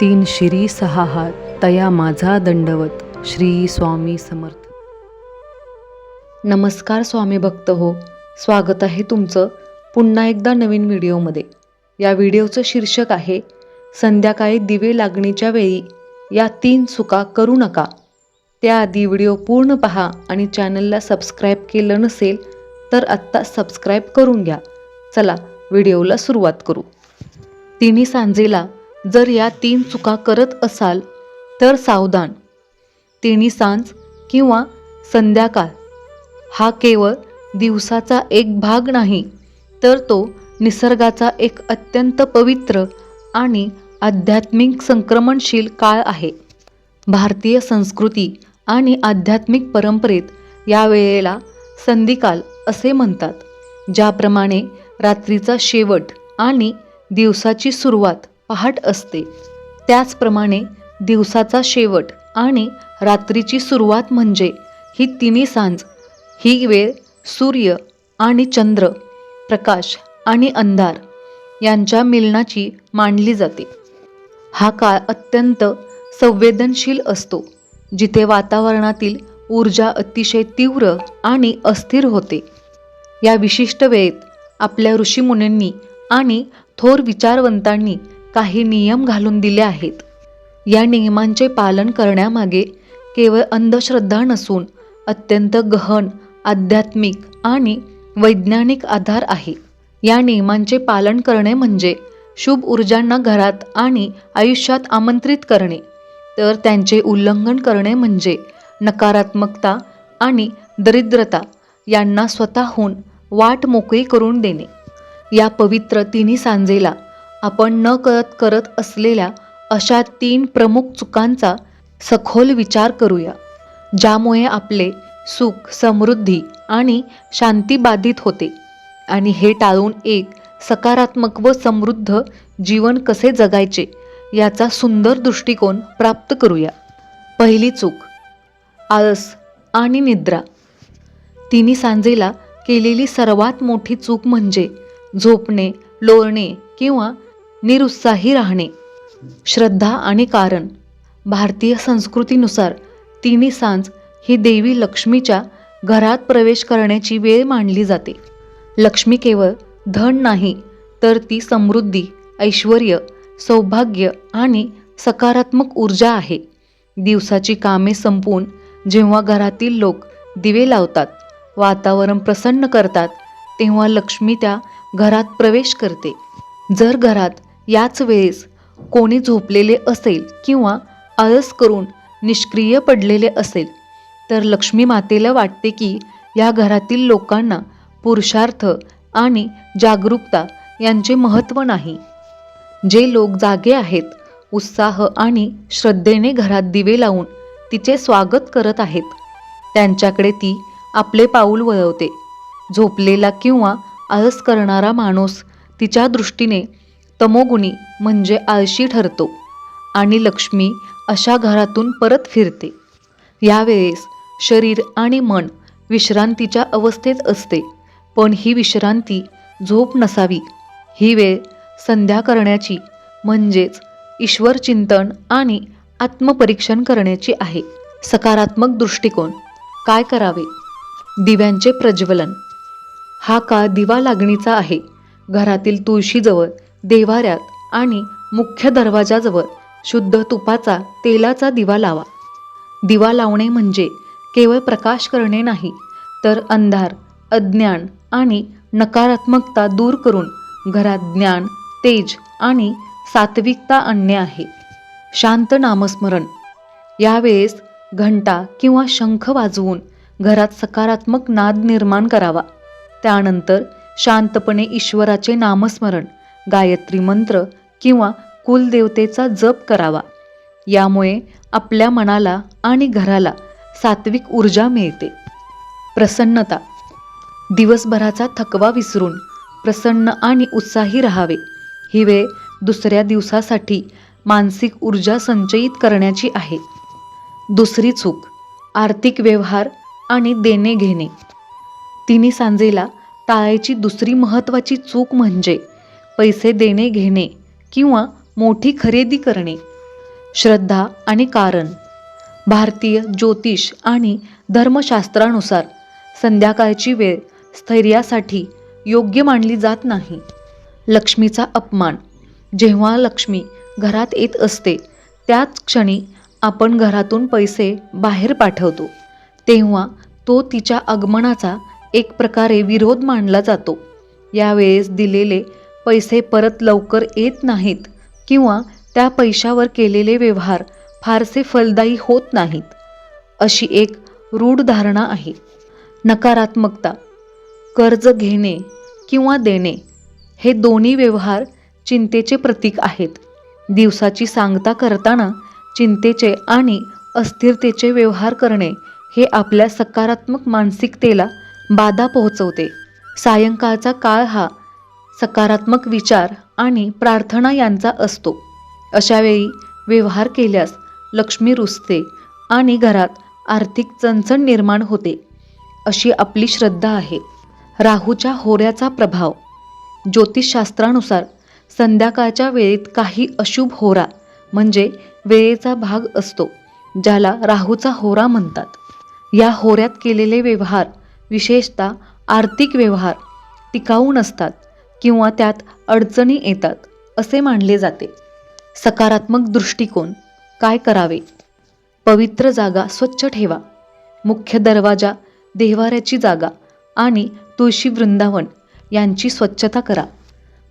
तीन शिरी सहा हात तया माझा दंडवत श्री स्वामी समर्थ. नमस्कार स्वामी भक्त हो स्वागत आहे तुमचं पुन्हा एकदा नवीन व्हिडिओमध्ये. या व्हिडिओचं शीर्षक आहे संध्याकाळी दिवे लागणीच्या वेळी या तीन चुका करू नका. त्याआधी व्हिडिओ पूर्ण पहा आणि चॅनलला सबस्क्राईब केलं नसेल तर आत्ता सबस्क्राईब करून घ्या. चला व्हिडिओला सुरुवात करू. तिन्ही सांजेला जर या तीन चुका करत असाल तर सावधान. तिन्ही सांज किंवा संध्याकाळ. हा केवळ दिवसाचा एक भाग नाही तर तो निसर्गाचा एक अत्यंत पवित्र आणि आध्यात्मिक संक्रमणशील काळ आहे. भारतीय संस्कृती आणि आध्यात्मिक परंपरेत या वेळेला संधिकाल असे म्हणतात ज्याप्रमाणे रात्रीचा शेवट आणि दिवसाची सुरुवात पहाट असते. त्याचप्रमाणे दिवसाचा शेवट आणि रात्रीची सुरुवात म्हणजे ही तिन्ही सांज ही वेळ सूर्य आणि चंद्र प्रकाश आणि अंधार यांच्या मिलनाची मानली जाते. हा काळ अत्यंत संवेदनशील असतो जिथे वातावरणातील ऊर्जा अतिशय तीव्र आणि अस्थिर होते. या विशिष्ट वेळेत आपल्या ऋषीमुनींनी आणि थोर विचारवंतांनी काही नियम घालून दिले आहेत. या नियमांचे पालन करण्यामागे केवळ अंधश्रद्धा नसून अत्यंत गहन आध्यात्मिक आणि वैज्ञानिक आधार आहे. या नियमांचे पालन करणे म्हणजे शुभ ऊर्जांना घरात आणि आयुष्यात आमंत्रित करणे. तर त्यांचे उल्लंघन करणे म्हणजे नकारात्मकता आणि दरिद्रता यांना स्वतःहून वाट मोकळी करून देणे. या पवित्र तिन्ही सांजेला आपण न कळत करत असलेल्या अशा तीन प्रमुख चुकांचा सखोल विचार करूया ज्यामुळे आपले सुख समृद्धी आणि शांती बाधित होते आणि हे टाळून एक सकारात्मक व समृद्ध जीवन कसे जगायचे याचा सुंदर दृष्टिकोन प्राप्त करूया. पहिली चूक आळस आणि निद्रा. तिन्ही सांजेला केलेली सर्वात मोठी चूक म्हणजे झोपणे लोळणे किंवा निरुत्साही राहणे. श्रद्धा आणि कारण. भारतीय संस्कृतीनुसार तिन्ही सांज ही देवी लक्ष्मीच्या घरात प्रवेश करण्याची वेळ मानली जाते. लक्ष्मी केवळ धन नाही तर ती समृद्धी ऐश्वर सौभाग्य आणि सकारात्मक ऊर्जा आहे. दिवसाची कामे संपवून जेव्हा घरातील लोक दिवे लावतात वातावरण प्रसन्न करतात तेव्हा लक्ष्मी त्या घरात प्रवेश करते. जर घरात याच वेळेस कोणी झोपलेले असेल किंवा आळस करून निष्क्रिय पडलेले असेल तर लक्ष्मी मातेला वाटते की या घरातील लोकांना पुरुषार्थ आणि जागरूकता यांचे महत्त्व नाही. जे लोक जागे आहेत उत्साह आणि श्रद्धेने घरात दिवे लावून तिचे स्वागत करत आहेत त्यांच्याकडे ती आपले पाऊल वळवते. झोपलेला किंवा आळस करणारा माणूस तिच्या दृष्टीने तमोगुणी म्हणजे आळशी ठरतो आणि लक्ष्मी अशा घरातून परत फिरते. यावेळेस शरीर आणि मन विश्रांतीच्या अवस्थेत असते पण ही विश्रांती झोप नसावी. ही वेळ संध्या करण्याची म्हणजेच ईश्वर चिंतन आणि आत्मपरीक्षण करण्याची आहे. सकारात्मक दृष्टिकोन. काय करावे? दिव्यांचे प्रज्वलन. हा काळ दिवा लागणीचा आहे. घरातील तुळशीजवळ देवाऱ्यात आणि मुख्य दरवाजाजवळ शुद्ध तुपाचा तेलाचा दिवा लावा. दिवा लावणे म्हणजे केवळ प्रकाश करणे नाही तर अंधार अज्ञान आणि नकारात्मकता दूर करून घरात ज्ञान तेज आणि सात्विकता आणणे आहे. शांत नामस्मरण. यावेळेस घंटा किंवा शंख वाजवून घरात सकारात्मक नाद निर्माण करावा. त्यानंतर शांतपणे ईश्वराचे नामस्मरण गायत्री मंत्र किंवा कुलदेवतेचा जप करावा. यामुळे आपल्या मनाला आणि घराला सात्विक ऊर्जा मिळते. प्रसन्नता. दिवसभराचा थकवा विसरून प्रसन्न आणि उत्साही राहावे. ही वेळ दुसऱ्या दिवसासाठी मानसिक ऊर्जा संचयित करण्याची आहे. दुसरी चूक. आर्थिक व्यवहार आणि देणे घेणे तिन्ही सांजेला टाळायची दुसरी महत्त्वाची चूक म्हणजे पैसे देणे घेणे किंवा मोठी खरेदी करणे. श्रद्धा आणि कारण. भारतीय ज्योतिष आणि धर्मशास्त्रानुसार संध्याकाळची वेळ स्थैर्यासाठी योग्य मानली जात नाही. लक्ष्मीचा अपमान. जेव्हा लक्ष्मी घरात येत असते त्याच क्षणी आपण घरातून पैसे बाहेर पाठवतो. तेव्हा तो तिच्या आगमनाचा एक प्रकारे विरोध मानला जातो. यावेळेस दिलेले पैसे परत लवकर येत नाहीत किंवा त्या पैशावर केलेले व्यवहार फारसे फलदायी होत नाहीत. अशी एक रूढ धारणा आहे. नकारात्मकता कर्ज घेणे किंवा देणे हे दोन्ही व्यवहार चिंतेचे प्रतीक आहेत. दिवसाची सांगता करताना चिंतेचे आणि अस्थिरतेचे व्यवहार करणे हे आपल्या सकारात्मक मानसिकतेला बाधा पोहोचवते. सायंकाळचा काळ हा सकारात्मक विचार आणि प्रार्थना यांचा असतो. अशावेळी व्यवहार केल्यास लक्ष्मी रुजते आणि घरात आर्थिक चणचण निर्माण होते अशी आपली श्रद्धा आहे. राहूच्या होऱ्याचा प्रभाव. ज्योतिषशास्त्रानुसार संध्याकाळच्या वेळेत काही अशुभ होरा म्हणजे वेळेचा भाग असतो ज्याला राहूचा होरा म्हणतात. या होऱ्यात केलेले व्यवहार विशेषतः आर्थिक व्यवहार टिकाऊ नसतात. किंवा त्यात अडचणी येतात असे मानले जाते. सकारात्मक दृष्टिकोन काय करावे? पवित्र जागा स्वच्छ ठेवा. मुख्य दरवाजा देवाऱ्याची जागा आणि तुळशी वृंदावन यांची स्वच्छता करा.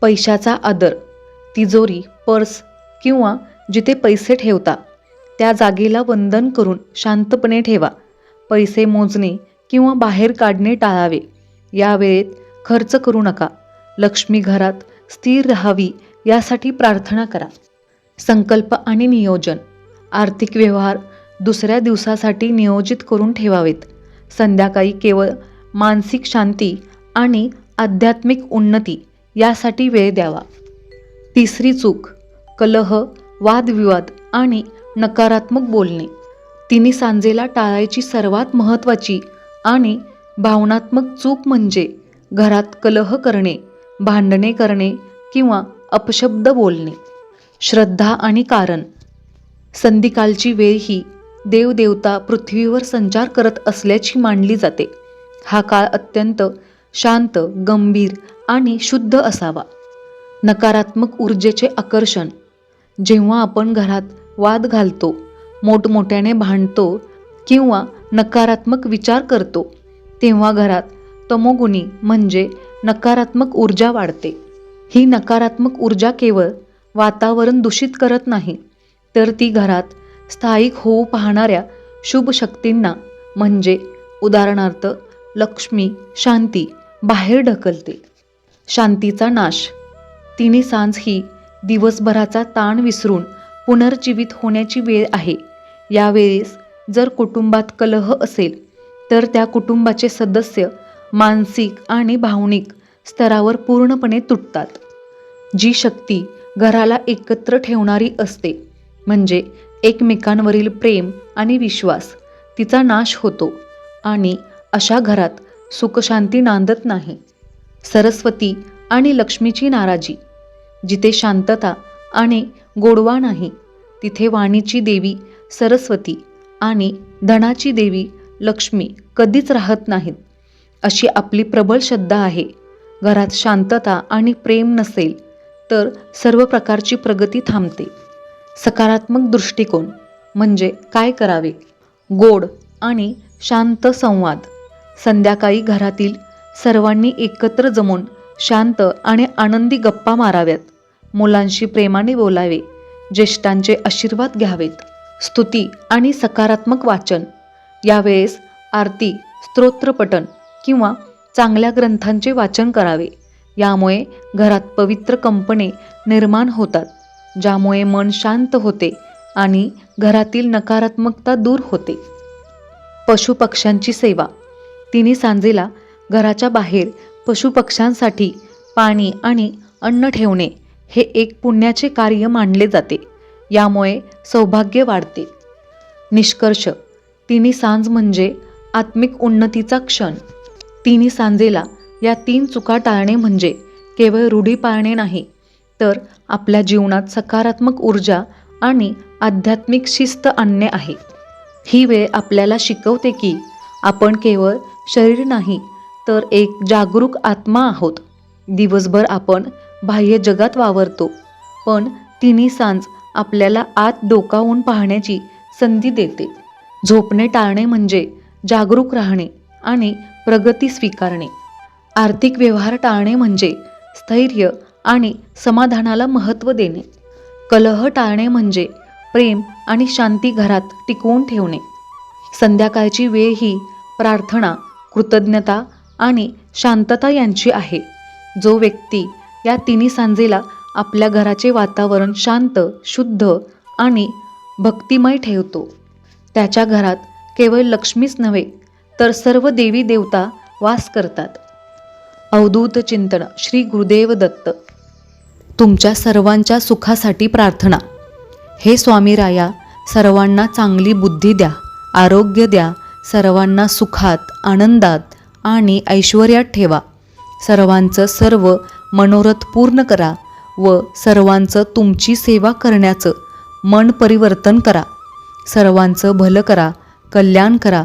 पैशाचा आदर तिजोरी पर्स किंवा जिथे पैसे ठेवता त्या जागेला वंदन करून शांतपणे ठेवा. पैसे मोजणे किंवा बाहेर काढणे टाळावे. या वेळेत खर्च करू नका. लक्ष्मी घरात स्थिर राहावी यासाठी प्रार्थना करा. संकल्प आणि नियोजन आर्थिक व्यवहार दुसऱ्या दिवसासाठी नियोजित करून ठेवावेत. संध्याकाळी केवळ मानसिक शांती आणि आध्यात्मिक उन्नती यासाठी वेळ द्यावा. तिसरी चूक कलह वादविवाद आणि नकारात्मक बोलणे. तिन्ही सांजेला टाळायची सर्वात महत्त्वाची आणि भावनात्मक चूक म्हणजे घरात कलह करणे. भांडणे करणे किंवा अपशब्द बोलणे. श्रद्धा आणि कारण. संधिकालची वेळ ही देवदेवता पृथ्वीवर संचार करत असल्याची मानली जाते. हा काळ अत्यंत शांत गंभीर आणि शुद्ध असावा. नकारात्मक ऊर्जेचे आकर्षण. जेव्हा आपण घरात वाद घालतो मोठमोठ्याने भांडतो किंवा नकारात्मक विचार करतो तेव्हा घरात तमोगुणी म्हणजे नकारात्मक ऊर्जा वाढते. ही नकारात्मक ऊर्जा केवळ वातावरण दूषित करत नाही तर ती घरात स्थायिक होऊ पाहणाऱ्या शुभ शक्तींना म्हणजे उदाहरणार्थ लक्ष्मी शांती बाहेर ढकलते. शांतीचा नाश. तिन्ही सांज ही दिवसभराचा ताण विसरून पुनर्जीवित होण्याची वेळ आहे. यावेळेस जर कुटुंबात कलह असेल तर त्या कुटुंबाचे सदस्य मानसिक आणि भावनिक स्तरावर पूर्णपणे तुटतात. जी शक्ती घराला एकत्र ठेवणारी असते म्हणजे एकमेकांवरील प्रेम आणि विश्वास तिचा नाश होतो आणि अशा घरात सुखशांती नांदत नाही. सरस्वती आणि लक्ष्मीची नाराजी जिथे शांतता आणि गोडवा नाही तिथे वाणीची देवी सरस्वती आणि धनाची देवी लक्ष्मी कधीच राहत नाहीत. अशी आपली प्रबळ श्रद्धा आहे. घरात शांतता आणि प्रेम नसेल तर सर्व प्रकारची प्रगती थांबते. सकारात्मक दृष्टिकोन म्हणजे काय करावे? गोड आणि शांत संवाद. संध्याकाळी घरातील सर्वांनी एकत्र जमून शांत आणि आनंदी गप्पा माराव्यात. मुलांशी प्रेमाने बोलावे ज्येष्ठांचे आशीर्वाद घ्यावेत. स्तुती आणि सकारात्मक वाचन. यावेळेस आरती स्तोत्रपठण किंवा चांगल्या ग्रंथांचे वाचन करावे. यामुळे घरात पवित्र कंपने निर्माण होतात ज्यामुळे मन शांत होते आणि घरातील नकारात्मकता दूर होते. पशुपक्ष्यांची सेवा. तिने सांजेला घराच्या बाहेर पशुपक्ष्यांसाठी पाणी आणि अन्न ठेवणे हे एक पुण्याचे कार्य मानले जाते. यामुळे सौभाग्य वाढते. निष्कर्ष. तिन्ही सांज म्हणजे आत्मिक उन्नतीचा क्षण. तिन्ही सांजेला या तीन चुका टाळणे म्हणजे केवळ रूढी पाळणे नाही तर आपल्या जीवनात सकारात्मक ऊर्जा आणि आध्यात्मिक शिस्त आणणे आहे. ही वेळ आपल्याला शिकवते की आपण केवळ शरीर नाही तर एक जागरूक आत्मा आहोत. दिवसभर आपण बाह्य जगात वावरतो पण तिन्ही सांज आपल्याला आत डोकावून पाहण्याची संधी देते. झोपणे टाळणे म्हणजे जागरूक राहणे आणि प्रगती स्वीकारणे. आर्थिक व्यवहार टाळणे म्हणजे स्थैर्य आणि समाधानाला महत्त्व देणे. कलह टाळणे म्हणजे प्रेम आणि शांती घरात टिकवून ठेवणे. संध्याकाळची वेळ ही प्रार्थना कृतज्ञता आणि शांतता यांची आहे. जो व्यक्ती या तिन्ही सांजेला आपल्या घराचे वातावरण शांत शुद्ध आणि भक्तिमय ठेवतो. त्याच्या घरात केवळ लक्ष्मीच नव्हे तर सर्व देवी देवता वास करतात. अवधूत चिंतन श्री गुरुदेव दत्त. तुमच्या सर्वांच्या सुखासाठी प्रार्थना. हे स्वामी राया सर्वांना चांगली बुद्धी द्या आरोग्य द्या सर्वांना सुखात आनंदात आणि ऐश्वर्यात ठेवा. सर्वांचं सर्व मनोरथ पूर्ण करा व सर्वांचं तुमची सेवा करण्याचं मन परिवर्तन करा. सर्वांचं भलं करा कल्याण करा